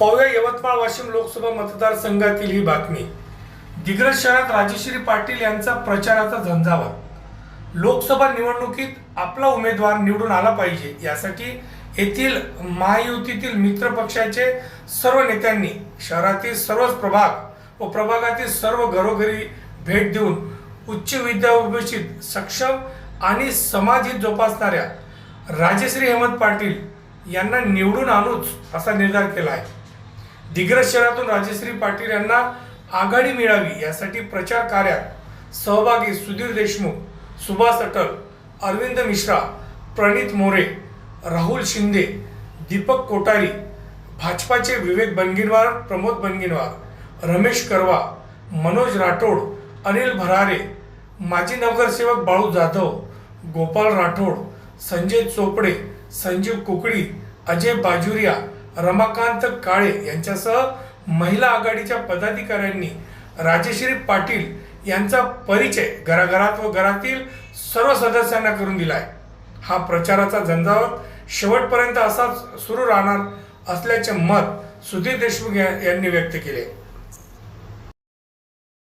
पाहूया यवतमाळ वाशिम लोकसभा मतदारसंघातील ही बातमी. दिग्रज शहरात राजेश्री पाटील यांचा प्रचाराचा झंझावात लोकसभा निवडणुकीत आपला उमेदवार निवडून आला पाहिजे यासाठी येथील महायुतीतील मित्र पक्षाचे सर्व नेत्यांनी शहरातील सर्वच प्रभाग व प्रभागातील सर्व घरोघरी भेट देऊन उच्च विद्याभूषित सक्षम आणि समाजित जोपासणाऱ्या राजेश्री हेमंत पाटील यांना निवडून आणूच असा निर्धार केला आहे. दिग्रज शहरातून राजश्री पाटील यांना आघाडी मिळावी यासाठी प्रचार कार्यात सहभागी सुधीर देशमुख सुभाष अटल अरविंद मिश्रा प्रणित मोरे राहुल शिंदे दीपक कोटारी भाजपाचे विवेक बनगिनवार प्रमोद बनगिनवार रमेश करवा मनोज राठोड अनिल भरारे माजी नगरसेवक बाळू जाधव गोपाल राठोड संजय चोपडे संजीव कुकडी अजय बाजुरिया रमाकांत काळे यांच्यासह महिला आघाडीच्या पदाधिकाऱ्यांनी राजेश्री पाटील यांचा परिचय घराघरात व घरातील सर्व सदस्यांना करून दिला आहे हा प्रचाराचा झंझावत शेवटपर्यंत असाच सुरू राहणार असल्याचे मत सुधीर देशमुख यांनी व्यक्त केले.